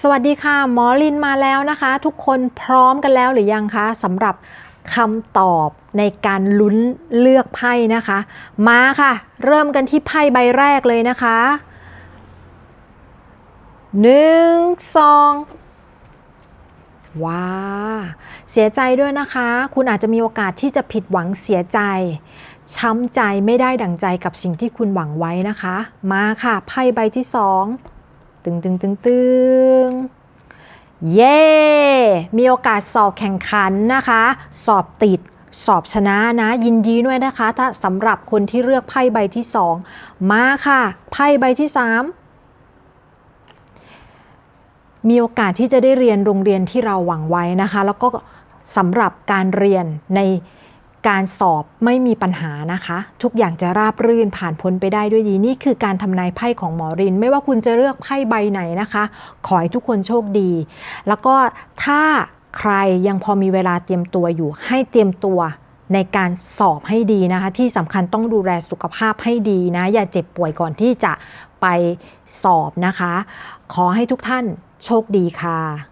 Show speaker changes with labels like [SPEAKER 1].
[SPEAKER 1] สวัสดีค่ะ หมอลินมาแล้วนะคะ ทุกคนพร้อมกันแล้วหรือยังคะสำหรับคำตอบในการลุ้นเลือกไพ่นะคะ มาค่ะ เริ่มกันที่ไพ่ใบแรกเลยนะคะหนึ่งสองว้าเสียใจด้วยนะคะ คุณอาจจะมีโอกาสที่จะผิดหวังเสียใจ ช้ำใจไม่ได้ดั่งใจกับสิ่งที่คุณหวังไว้นะคะ มาค่ะ ไพ่ใบที่สอง ตึงตึงตึงตึงเย้มีโอกาสสอบแข่งขันนะคะ สอบติดสอบชนะนะ ยินดีด้วยนะคะ ถ้าสำหรับคนที่เลือกไพ่ใบที่สองมาค่ะ ไพ่ใบที่สามมีโอกาสที่จะได้เรียนโรงเรียนที่เราหวังไว้นะคะ แล้วก็สำหรับการเรียนใน การสอบไม่มีปัญหานะคะ ทุกอย่างจะราบรื่นผ่านพ้นไปได้ด้วยดีนี่คือการทำนายไพ่ของหมอริน ไม่ว่าคุณจะเลือกไพ่ใบไหนนะคะ ขอให้ทุกคนโชคดี แล้วก็ถ้าใครยังพอมีเวลาเตรียมตัวอยู่ ให้เตรียมตัวในการสอบให้ดีนะคะ ที่สำคัญต้องดูแลสุขภาพให้ดีนะ อย่าเจ็บป่วยก่อนที่จะไปสอบนะคะ ขอให้ทุกท่านโชคดีค่ะ